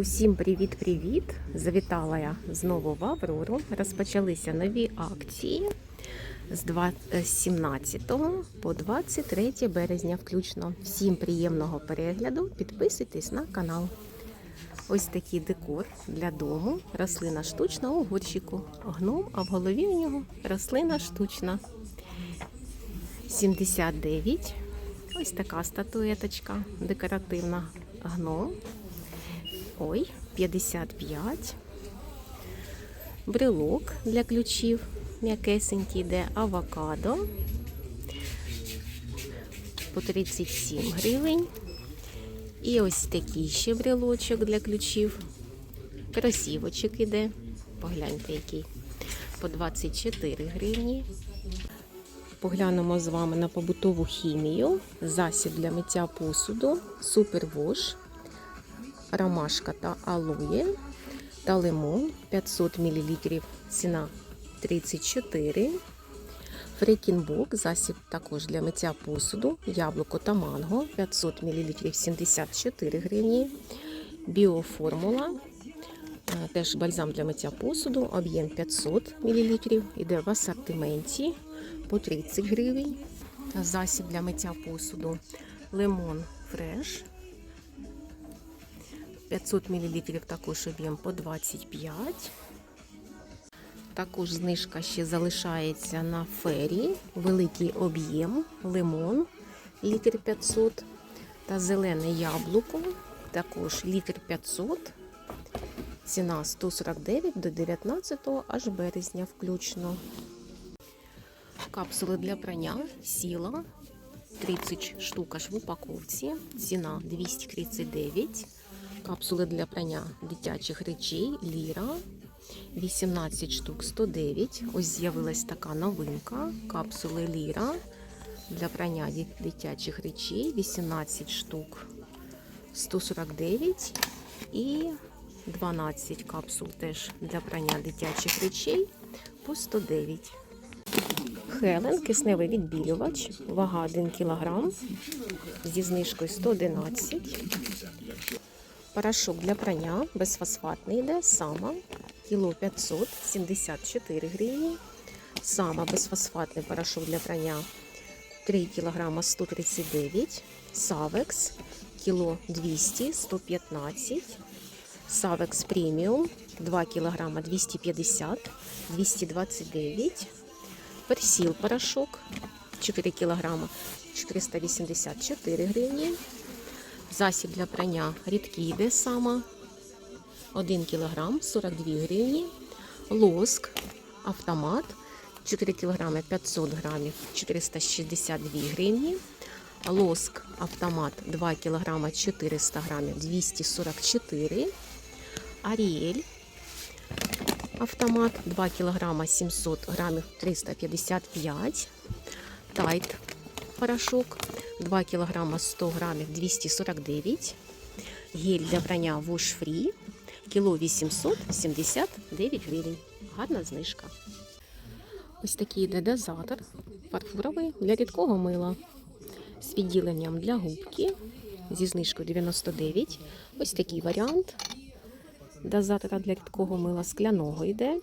Усім привіт-привіт! Завітала я знову в Аврору. Розпочалися нові акції з два- е, з 17 по 23 березня включно. Всім приємного перегляду. Підписуйтесь на канал. Ось такий декор для дому. Рослина штучна у горщику. Гном, а в голові у нього рослина штучна. 79. Ось така статуеточка декоративна гном. Ой, 55. Брелок для ключів. М'якесенький йде авокадо. По 37 гривень. І ось такий ще брелочок для ключів. Красівочок іде. Погляньте, який. По 24 гривні. Поглянемо з вами на побутову хімію. Засіб для миття посуду. Супервош ромашка та алоє та лимон 500 мл. Ціна 34. Фрекінбок, засіб також для миття посуду, яблуко та манго 500 мл 74 гривні. Біоформула, е, теж бальзам для миття посуду, об'єм 500 мл. Іде в асортименті по 30 гривень. Засіб для миття посуду, лимон фреш 500 мл також об'єм по 25. Також знижка ще залишається на фері. Великий об'єм, лимон, літр 500 та зелене яблуко, також літр 500. Ціна 149 до 19 аж березня включно. Капсули для прання сіла 30 штук аж в упаковці. Ціна 239. Капсули для прання дитячих речей Ліра. 18 штук 109. Ось з'явилась така новинка. Капсули Ліра для прання дитячих речей. 18 штук 149. І 12 капсул теж для прання дитячих речей по 109. Хелен, кисневий відбілювач, вага 1 кг зі знижкою 111. Порошок для прання безфосфатний йде сама кіло 500, 74 гривні. Сама безфосфатний порошок для прання 3 кг 139. Савекс кіло 200, 115. Савекс преміум 2 кг 250, 229. Персіл порошок 4 кг 484 гривні. Засіб для прання рідкий йде сама 1 кг 42 гривні. Лоск автомат 4 кг 500 грамів 462 гривні. Лоск автомат 2 кг 400 грамів 244. Аріель автомат 2 кг 700 грамів 355. Тайт порошок 2 кг 100 грамів 249. Гель для прання Wash Free кіло 879 гривень. Гарна знижка. Ось такий йде дозатор фарфоровий для рідкого мила з відділенням для губки зі знижкою 99. Ось такий варіант дозатора для рідкого мила скляного йде.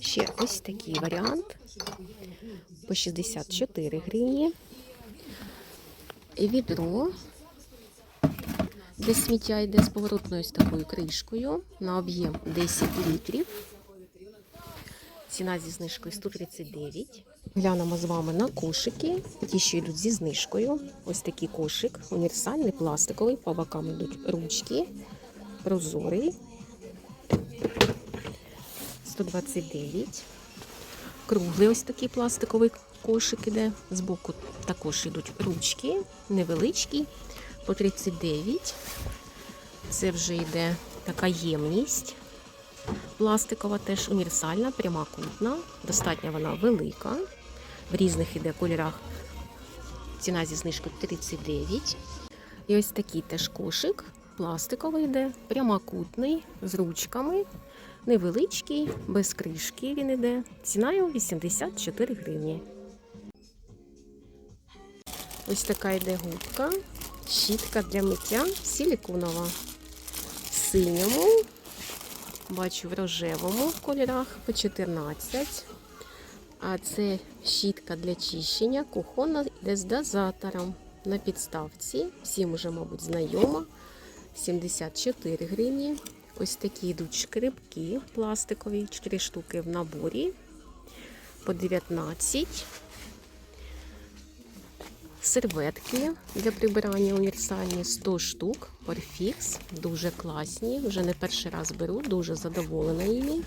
Ще ось такий варіант по 64 гривні. Відро для сміття йде з поворотною з такою кришкою на об'єм 10 літрів. Ціна зі знижкою 139. Глянемо з вами на кошики. Ті, що йдуть зі знижкою. Ось такий кошик, універсальний, пластиковий. По бокам йдуть ручки, прозорий. 129. Круглий ось такий пластиковий кошик іде. Збоку також йдуть ручки, невеличкі, по 39. Це вже йде така ємність. Пластикова теж універсальна, прямокутна. Достатньо вона велика. В різних іде кольорах. Ціна зі знижкою 39. І ось такий теж кошик. Пластиковий йде, прямокутний, з ручками. Невеличкий, без кришки він іде. Ціна його 84 гривні. Ось така йде губка, щітка для миття силіконова. синьому, бачу в рожевому кольорах по 14. А це щітка для чищення, кухонна йде з дозатором на підставці. Всім уже, мабуть, знайома. 74 гривні. Ось такі йдуть шкребки пластикові, 4 штуки в наборі по 19. Серветки для прибирання універсальні 100 штук. Порфікс, дуже класні. Вже не перший раз беру, дуже задоволена їми.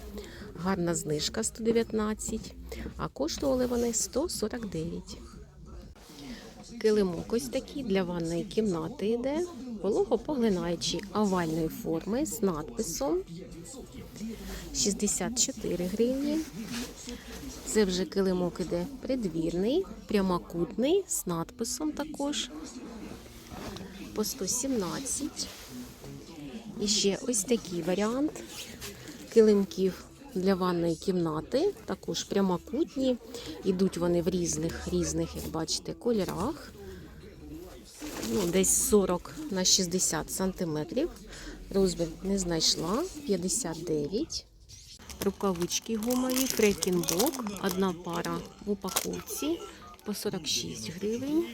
Гарна знижка 119, а коштували вони 149. Килимок ось такий для ванної кімнати йде. Вологопоглинаючий овальної форми з надписом 64 гривні. Це вже килимок іде придвірний, прямокутний з надписом також по 117. І ще ось такий варіант килимків для ванної кімнати, також прямокутні. Ідуть вони в різних, різних, як бачите, кольорах. Ну, десь 40 на 60 сантиметрів. Розмір не знайшла. 59. Рукавички гумові, трекінбок, одна пара в упаковці по 46 гривень.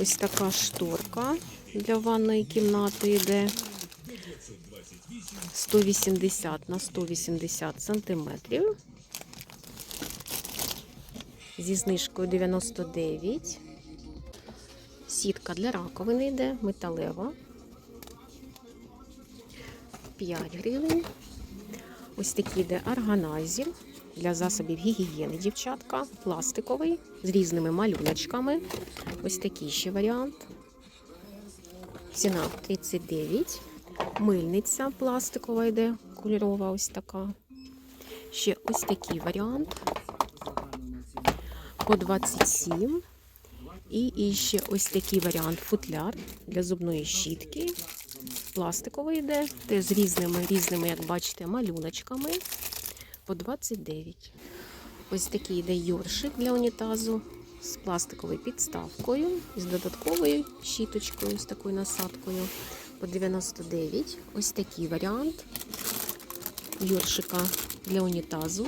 Ось така шторка для ванної кімнати йде 180 на 180 сантиметрів. Зі знижкою 99. Сітка для раковини йде, металева. 5 гривень. Ось такий йде органайзер для засобів гігієни, дівчатка. Пластиковий з різними малюночками. Ось такий ще варіант. Ціна 39. Мильниця пластикова йде, кольорова ось така. Ще ось такий варіант. По 27. І, і ще ось такий варіант футляр для зубної щітки. Пластиковий йде, теж з різними, різними, як бачите, малюночками по 29. Ось такий йде йоршик для унітазу з пластиковою підставкою, з додатковою щіточкою, з такою насадкою по 99. Ось такий варіант йоршика для унітазу.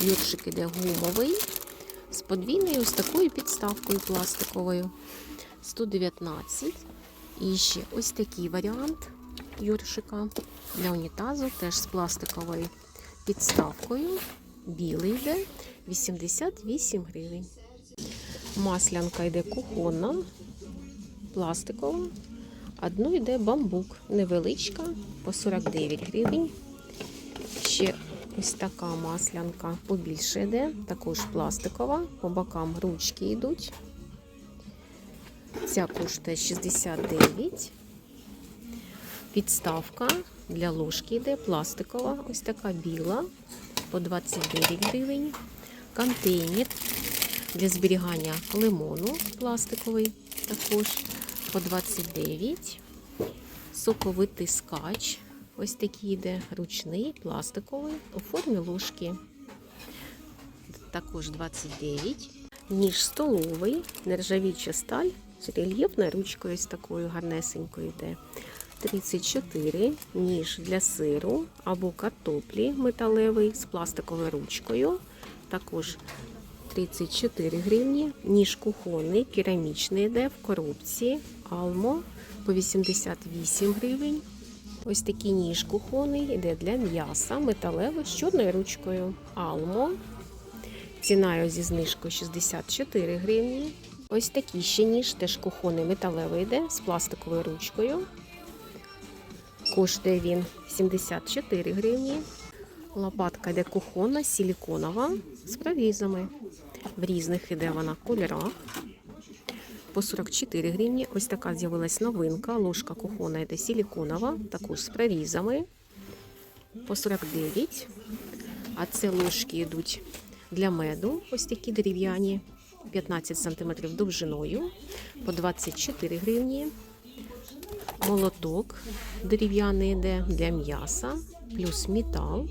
Йоршик іде гумовий з подвійною ось такою підставкою пластиковою 119. І ще ось такий варіант йоршика для унітазу, теж з пластиковою підставкою. Білий йде 88 гривень. Маслянка йде кухонна, пластикова. Одну йде бамбук, невеличка, по 49 гривень. Ще ось така маслянка побільше йде, також пластикова, по бокам ручки йдуть. Ця коштує 69. Підставка для ложки йде пластикова, ось така біла, по 29 гривень. Контейнер для зберігання лимону пластиковий, також по 29. Соковитий скач. Ось такий йде ручний, пластиковий, у формі ложки. Також 29. Ніж столовий, нержавіча сталь з рельєфною ручкою ось такою гарнесенькою йде. 34 ніж для сиру або картоплі металевий з пластиковою ручкою. Також 34 гривні. Ніж кухонний, керамічний йде в коробці. Алмо по 88 гривень. Ось такий ніж кухонний йде для м'яса, металевий з чорною ручкою. Алмо. Ціною зі знижкою 64 гривні. Ось такий ще ніж, теж кухонний металевий йде з пластиковою ручкою. Коштує він 74 гривні. Лопатка йде кухонна, силіконова з прорізами. В різних іде вона кольорах. По 44 гривні. Ось така з'явилась новинка. Ложка кухонна йде силіконова, також з прорізами. По 49. А це ложки йдуть для меду. Ось такі дерев'яні. 15 см довжиною. По 24 гривні. Молоток дерев'яний йде для м'яса, плюс метал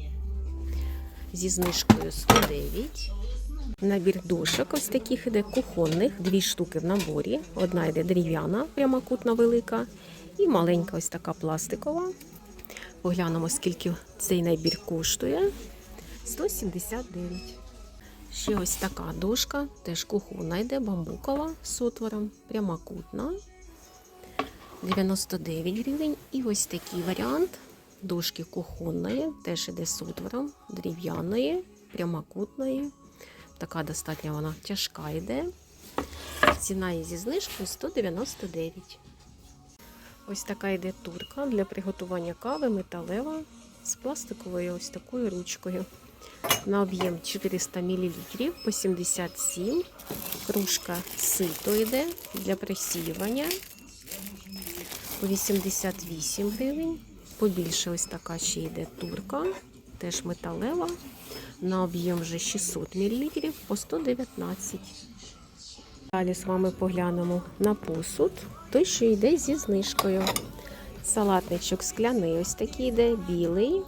зі знижкою 109. Набір дошок ось таких іде кухонних, дві штуки в наборі. Одна йде дерев'яна, прямокутна велика, І маленька ось така пластикова. Поглянемо, скільки цей набір коштує. 179. Ще ось така дошка, теж кухонна йде, бамбукова з отвором, прямокутна. 99 гривень. І ось такий варіант дошки кухонної, теж іде з отвором, дерев'яної, прямокутної. Така достатньо вона тяжка йде. Ціна її зі знижкою 199. Ось така йде турка для приготування кави металева з пластиковою ось такою ручкою. На об'єм 400 мл по 77. Кружка сито йде для просіювання по 88 гривень. Побільше ось така ще йде турка, теж металева. На об'єм вже 600 мл по 119. Далі з вами поглянемо на посуд, той, що йде зі знижкою. Салатничок скляний, ось такий йде, білий,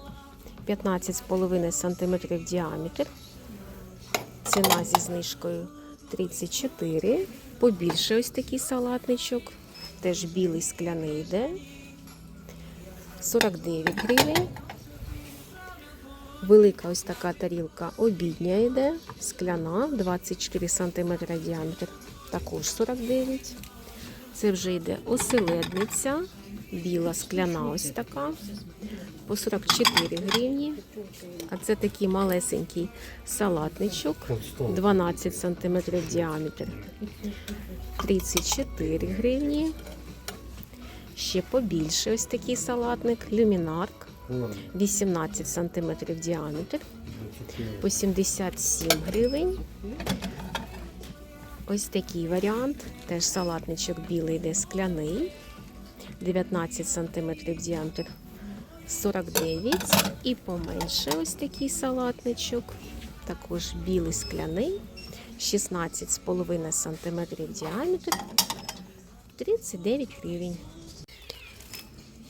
15,5 см діаметр. Ціна зі знижкою 34. Побільше ось такий салатничок. Теж білий скляний йде. 49 гривень. Велика ось така тарілка обідня йде, скляна, 24 см діаметр, також 49. Це вже йде оселедниця, біла скляна ось така, по 44 гривні. А це такий малесенький салатничок, 12 см діаметр, 34 гривні. Ще побільше ось такий салатник, люмінарк. 18 см діаметр по 77 гривень. Ось такий варіант. Теж салатничок білий йде скляний. 19 см діаметр 49 і поменше ось такий салатничок. Також білий скляний, 16,5 см діаметр 39 гривень.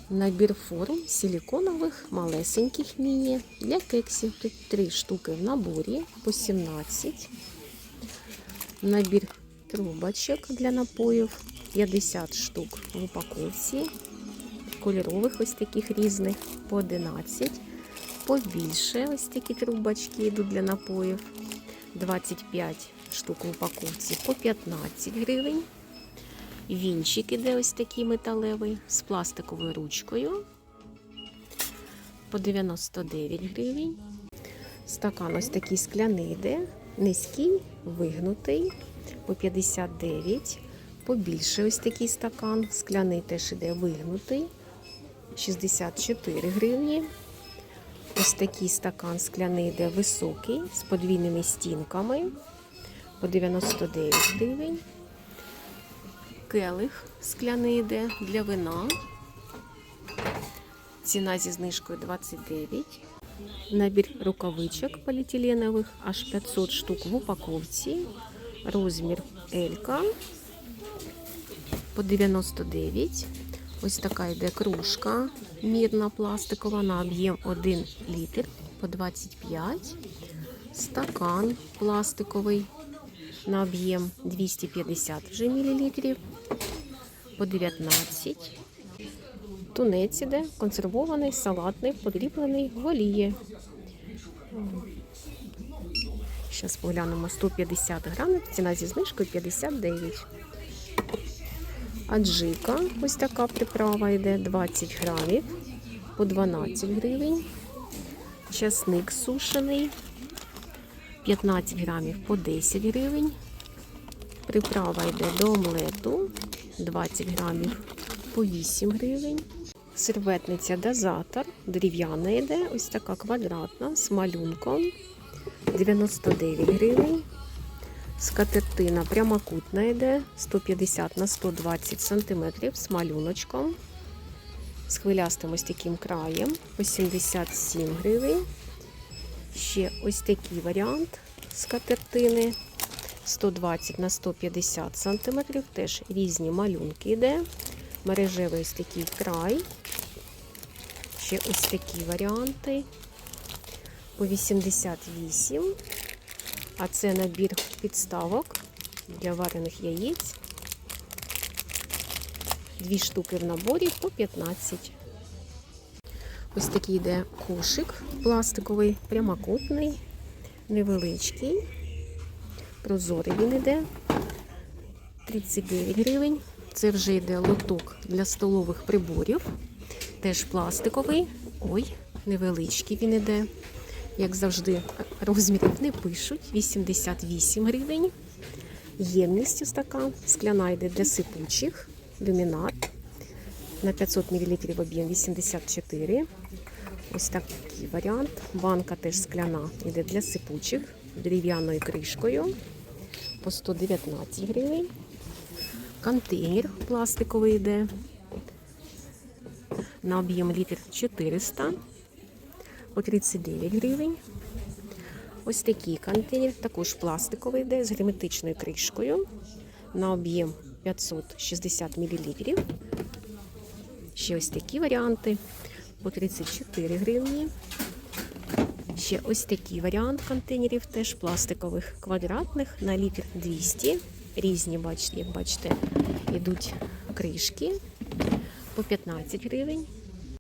Набір форм силіконових, малесеньких міні для кексів. Тут 3 штуки в наборі по 17. Набір трубочок для напоїв 50 штук в упаковці. Кольорових ось таких різних по 11. Побільше ось такі трубочки йдуть для напоїв. 25 штук в упаковці по 15 гривень. Вінчик іде ось такий металевий з пластиковою ручкою по 99 гривень. Стакан ось такий скляний йде, низький, вигнутий по 59. Побільше ось такий стакан. Скляний теж іде вигнутий 64 гривні. Ось такий стакан скляний йде високий з подвійними стінками по 99 гривень. Келих скляний йде для вина. Ціна зі знижкою 29. Набір рукавичок поліетиленових, аж 500 штук в упаковці. Розмір Елька по 99. Ось така йде кружка мірна пластикова на об'єм 1 літр по 25. Стакан пластиковий на об'єм 250 вже мілілітрів по 19. Тунець іде консервований, салатний, подріблений в олії. Зараз поглянемо 150 грамів, ціна зі знижкою 59. Аджика, ось така приправа йде 20 грамів по 12 гривень. Часник сушений 15 грамів по 10 гривень. Приправа йде до омлету 20 грамів по 8 гривень. Серветниця дозатор, дерев'яна йде, ось така квадратна з малюнком 99 гривень. Скатертина прямокутна йде 150 на 120 см з малюночком. З хвилястим ось таким краєм по 77 гривень. Ще ось такий варіант скатертини 120 на 150 см. Теж різні малюнки йде. Мережевий ось такий край. Ще ось такі варіанти. По 88. А це набір підставок для варених яєць. Дві штуки в наборі по 15. Ось такий йде кошик пластиковий, прямокутний, невеличкий. Прозорий він йде. 39 гривень. Це вже йде лоток для столових приборів. Теж пластиковий. Ой, невеличкий він іде. Як завжди, розмірів не пишуть. 88 гривень. Ємність ось така. Скляна йде для сипучих. Люмінат. На 500 мл об'єм 84. Ось такий варіант. Банка теж скляна йде для сипучих дерев'яною кришкою по 119 гривень. Контейнер пластиковий йде на об'єм літр 400 по 39 гривень. Ось такий контейнер, також пластиковий йде з герметичною кришкою на об'єм 560 мл. Ще ось такі варіанти по 34 гривні. Ще ось такий варіант контейнерів, теж пластикових квадратних на літр 200. Різні, бачите, як бачите, йдуть кришки по 15 гривень.